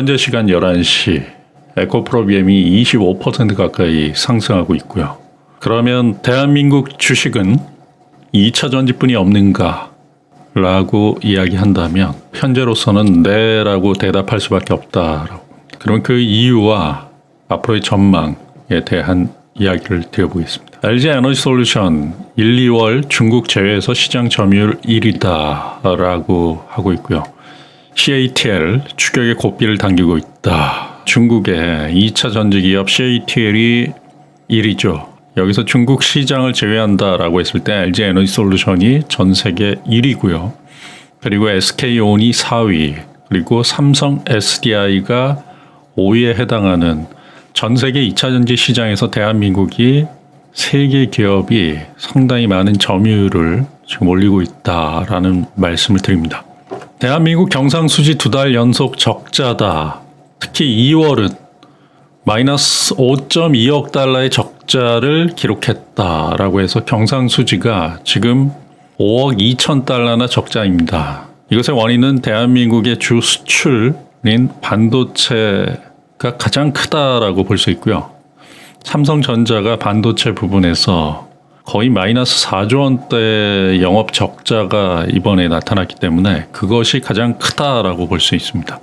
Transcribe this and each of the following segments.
현재 시간 11시 에코프로비엠이 25% 가까이 상승하고 있고요. 그러면 대한민국 주식은 2차 전지뿐이 없는가? 라고 이야기한다면 현재로서는 네라고 대답할 수밖에 없다라고. 그럼 그 이유와 앞으로의 전망에 대한 이야기를 드려보겠습니다. LG 에너지 솔루션 1, 2월 중국 제외에서 시장 점유율 1위다라고 하고 있고요. CATL 추격의 고비를 당기고 있다. 중국의 2차 전지 기업 CATL이 1위죠. 여기서 중국 시장을 제외한다라고 했을 때 LG 에너지 솔루션이 전 세계 1위고요. 그리고 SK온이 4위, 그리고 삼성 SDI가 5위에 해당하는 전 세계 2차 전지 시장에서 대한민국이 세계 기업이 상당히 많은 점유율을 지금 올리고 있다라는 말씀을 드립니다. 대한민국 경상수지 두 달 연속 적자다. 특히 2월은 마이너스 5.2억 달러의 적자를 기록했다라고 해서 경상수지가 지금 5억 2천 달러나 적자입니다. 이것의 원인은 대한민국의 주 수출인 반도체가 가장 크다라고 볼 수 있고요. 삼성전자가 반도체 부분에서 거의 마이너스 4조 원대 영업 적자가 이번에 나타났기 때문에 그것이 가장 크다라고 볼 수 있습니다.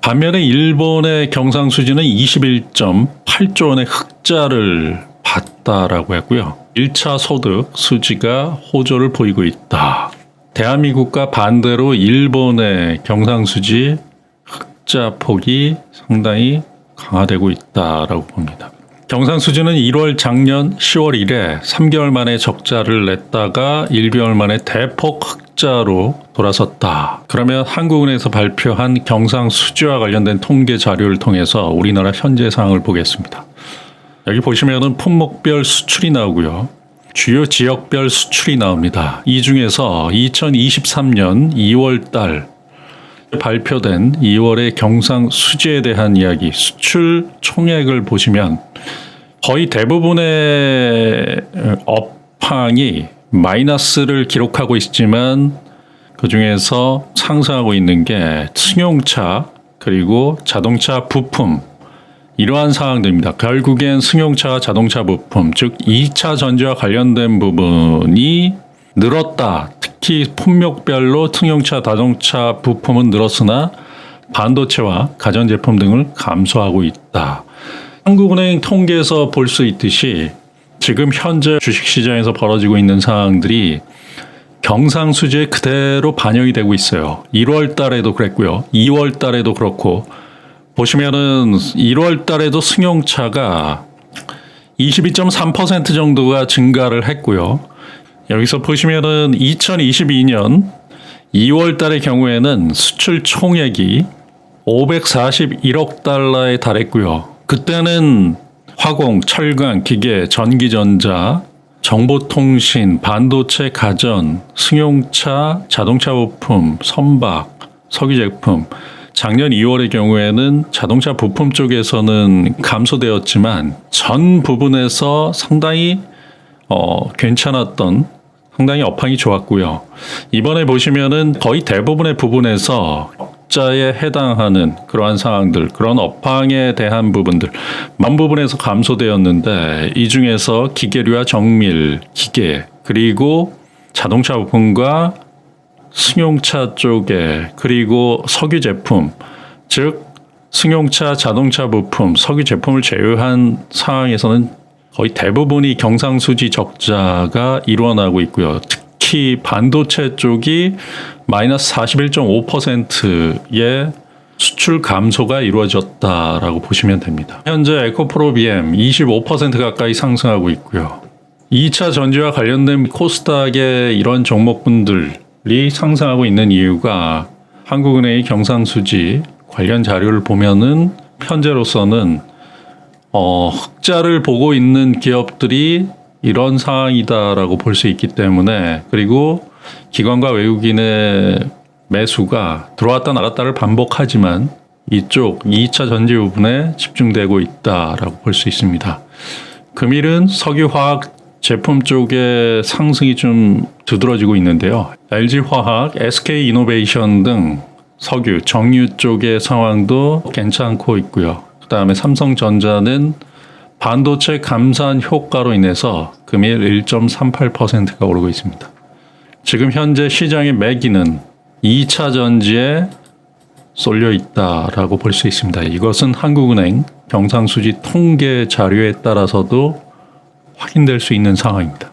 반면에 일본의 경상수지는 21.8조 원의 흑자를 봤다라고 했고요. 1차 소득 수지가 호조를 보이고 있다. 대한민국과 반대로 일본의 경상수지 흑자 폭이 상당히 강화되고 있다라고 봅니다. 경상수지는 1월 작년 10월 이래 3개월 만에 적자를 냈다가 1개월 만에 대폭 흑자로 돌아섰다. 그러면 한국은행에서 발표한 경상수지와 관련된 통계 자료를 통해서 우리나라 현재 상황을 보겠습니다. 여기 보시면은 품목별 수출이 나오고요. 주요 지역별 수출이 나옵니다. 이 중에서 2023년 2월 달 발표된 2월의 경상 수지에 대한 이야기, 수출 총액을 보시면 거의 대부분의 업황이 마이너스를 기록하고 있지만 그 중에서 상승하고 있는 게 승용차 그리고 자동차 부품 이러한 상황들입니다. 결국엔 승용차 자동차 부품 즉 2차 전지와 관련된 부분이 늘었다. 특히 품목별로 승용차 자동차 부품은 늘었으나 반도체와 가전제품 등을 감소하고 있다. 한국은행 통계에서 볼 수 있듯이 지금 현재 주식시장에서 벌어지고 있는 상황들이 경상수지에 그대로 반영이 되고 있어요. 1월 달에도 그랬고요. 2월 달에도 그렇고 보시면은 1월 달에도 승용차가 22.3% 정도가 증가를 했고요. 여기서 보시면은 2022년 2월 달의 경우에는 수출 총액이 541억 달러에 달했고요. 그때는 화공, 철강, 기계, 전기전자, 정보통신, 반도체, 가전, 승용차, 자동차 부품, 선박, 석유 제품. 작년 2월의 경우에는 자동차 부품 쪽에서는 감소되었지만 전 부분에서 상당히 어, 괜찮았던 상당히 업황이 좋았고요. 이번에 보시면은 거의 대부분의 부분에서 적자에 해당하는 그러한 상황들, 그런 업황에 대한 부분들, 만 부분에서 감소되었는데 이 중에서 기계류와 정밀, 기계, 그리고 자동차 부품과 승용차 쪽에 그리고 석유 제품, 즉 승용차, 자동차 부품, 석유 제품을 제외한 상황에서는 거의 대부분이 경상수지 적자가 일어나고 있고요. 특히 반도체 쪽이 마이너스 41.5%의 수출 감소가 이루어졌다라고 보시면 됩니다. 현재 에코프로 BM 25% 가까이 상승하고 있고요. 2차 전지와 관련된 코스닥의 이런 종목분들이 상승하고 있는 이유가 한국은행의 경상수지 관련 자료를 보면은 현재로서는 어, 흑자를 보고 있는 기업들이 이런 상황이다라고 볼 수 있기 때문에 그리고 기관과 외국인의 매수가 들어왔다 나갔다를 반복하지만 이쪽 2차 전지 부분에 집중되고 있다라고 볼 수 있습니다. 금일은 석유화학 제품 쪽의 상승이 좀 두드러지고 있는데요. LG화학, SK이노베이션 등 석유, 정유 쪽의 상황도 괜찮고 있고요. 그다음에 삼성전자는 반도체 감산 효과로 인해서 금일 1.38%가 오르고 있습니다. 지금 현재 시장의 매기는 2차 전지에 쏠려 있다라고 볼 수 있습니다. 이것은 한국은행 경상수지 통계 자료에 따라서도 확인될 수 있는 상황입니다.